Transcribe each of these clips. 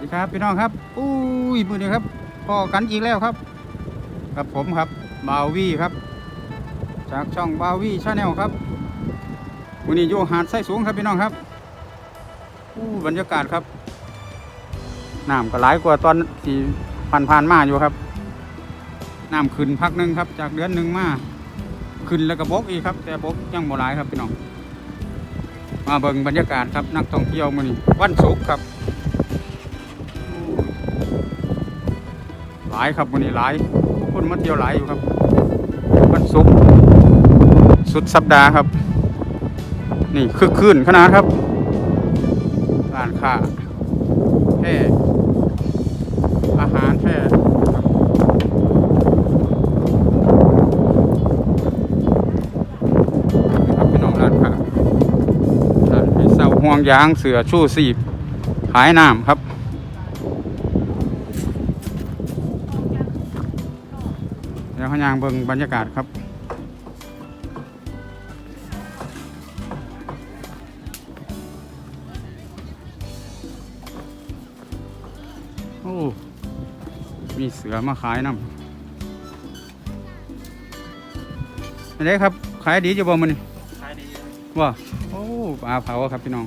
วัสดีครับพี่น้องครับอุ้ยมือนี้ครับพอกันอีกแล้วครับ กับผมครับบาววี่ครับ จากช่องบาววี่ชาแนลครับวันนี้อยู่หาดไส้สูงครับพี่น้องครับอู้บรรยากาศครับน้ำก็หลายกว่าตอนที่ผ่านผ่านมาอยู่ครับน้ำขึ้นพักหนึ่งครับ จากเดือนหนึ่งมาขึ้นแล้วก็บกอีกครับ แต่บกยังบ่หลายครับพี่น้องมาเบิ่งบรรยากาศครับนักท่องเที่ยวมื้อนี้วันศุกร์ครับ หลายครับวันนี้หลายคนมาเที่ยวหลายอยู่ครับวันศุกร์สุดสัปดาห์ครับ นี่คึกคืนขนาดครับร้านค้าแพร่อาหารแพครับนี่ครับพี่น้องร้านค้าร้านให้เศร้าห่วงยางเสือชู่สีบขายน้ำครับ ดี๋ยวเขายางเบิ่งบรรยากาศครับโอ้มีเสือมาขายน้ำอันนี้ครับ ขายดีจะบ่มันนี่ขายดีว่าโอ้ปลาเผาครับพี่น้อง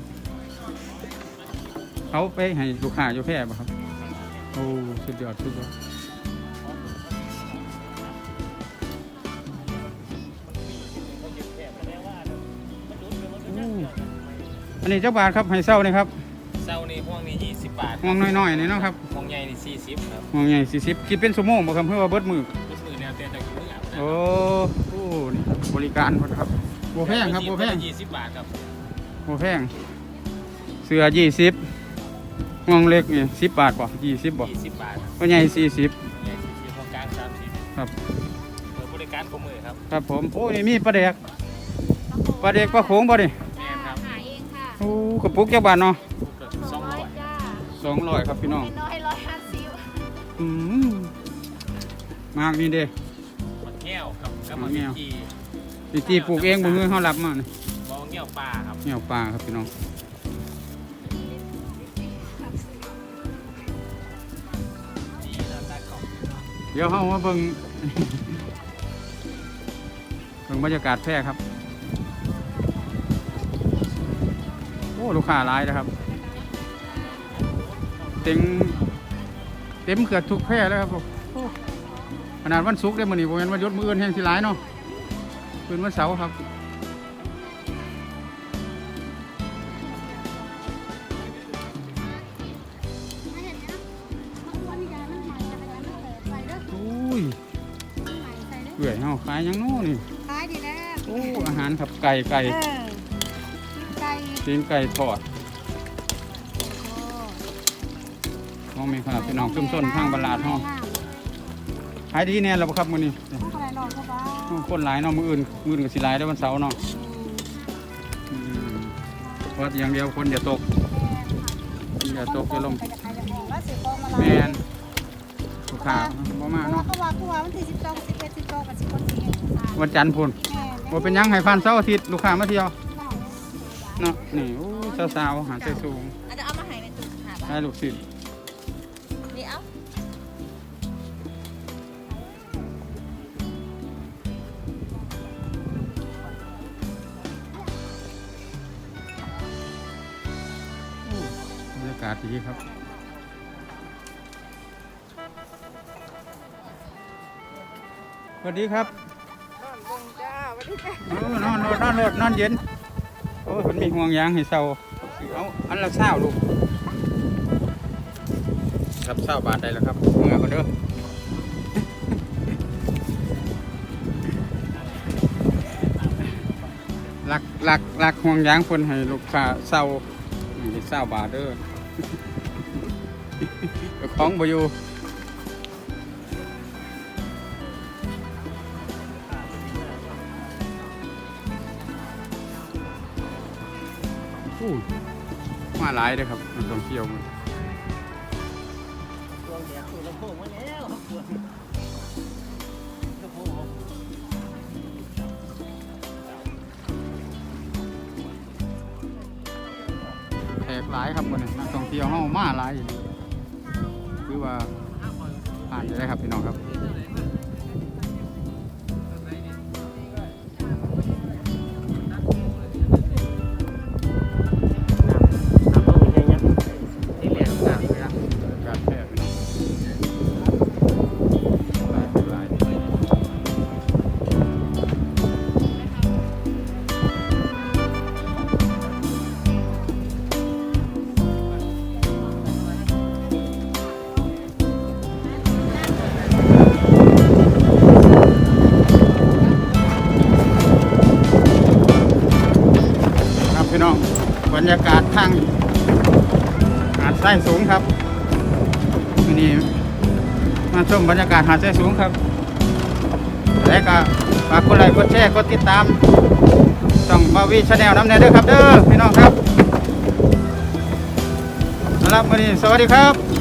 เขาไปให้ลูกค้าอยู่แพร่บ่ครับ โอ้ สุดยอด สุดยอด อันนี้เจ้าบาทครับให้เศร้านี่ครับเซานี่ห้องนี้20บาทห่วงน้อยๆนี่เนาะครับห้องใหญ่นี่40ครับห่วงใหญ่สี่สิบคิดเป็นชั่วโมงบ่ครับเพื่อว่าเบิดมือก็คือแนวเตียนจากมืออาบน้ำโอ้โหนี่บริการคนครับโบแพงครับโบแพง20บาทครับโบแพงเสือยี่สิบห่วงเล็กนี่สิบบาทป่ะยี่สิบบ่20บาทครับก็ใหญ่สี่สิบใหญ่40ห้องกลาง30ครับเปิดบริการของมือครับครับผมโอ้นี่มีปลาแดกปลาแดกปลาโขงบ่ดิแม่น โอ้กระปุกเจ้าบาทเนาะสองร้อยจ้าสองร้อยครับพี่น้อง น้อยร้อยห้าสิบอืมมากนี่เด้มันแก้วครับกับมันแก้วกีตีตีปลูกเองบ่มือเขารับมานี่มองแก้วปลาครับแนวปลาครับพี่น้องดีแล้วได้ของเดี๋ยวเขามาเบิ่งเบิ่งบรรยากาศแพร่ครับ อ้ลูกค้าหลายนะครับ เต็มเต็มเกือบทุกแพร่แล้วครับผมโอ้ขนาดวันศุกร์ได้มื้อนี้บ่แม่นวันหยุดมื้ออื่นแห่งสิหลายเนาะคืนวันเสาร์ครับไม่เห็นนะมันอ้วนยามันใหม่อะไรมันเปิดไปเด้ออุ้ยมันใหม่ใส่เด้อเอื่อยเฮาขายหยังน้อนี่ขายดีแล้วโอ้อาหารครับไก่ไก่เออไก่ ตีนไก่ทอดโอ้มองมีครับพี่น้องชุมชนทางบลาดเฮาขายดีแน่แล้วบ่ครับมื้อนี้ต้องอะไรลองเข้าไปโอ้คนหลายเนาะมื้ออื่นมื้ออื่นก็สิหลายได้อวันเสาร์เนาะอืมอืมเพราะอย่างเดียวคนอย่าตกคนอย่าตกอย่าลงไปจะขายจะออกแล้วซื้อของมาแมนลูกค้าบ่มาเนาะเขาว่าเขาว่าวันที่สิบสองสิบเอ็ดสิบสองกับสิบคนสี่วันจันทร์พุ่นแม่บ่เป็นหยังให้ฟันเสาร์อาทิตย์ลูกค้ามาเที่ยว เนาะนี่โอ้สาวๆหาใจสูงอาจจะเอามาให้เป็นตุ่มหาได้ลูกศิษย์นี่เอาบรรยากาศดีครับสวัสดีครับโอ้นอนรถนอนรถนอนเย็นโอ้ยมันมีห่วงยางให้เศร้าเอาอันละเศร้าลูกครับเศร้าบาทได้แล้วครับเมื่อก็เด้อลักหลักหลักห่วงยางคนให้ลูกค้าเศร้าเศร้าบาทเด้อเจ้าของบอยู่ อู้มาหลายเลยครับนักท่องเที่ยวมันแขกหลายครับวันนี้นักท่องเที่ยวเฮามาหลายอยู่ถือว่าผ่านเลยครับพี่น้องครับ รรยากาศทางหาดไส้สูงครับวันนี้มาชมบรรยากาศหาดไส้สูงครับ และก็ฝากกดไลค์กดแชร์กดติดตามช่องบาวีชาแนลน้ำแน่เด้อครับเด้อพี่น้องครับสำหรับวันนี้สวัสดีครับ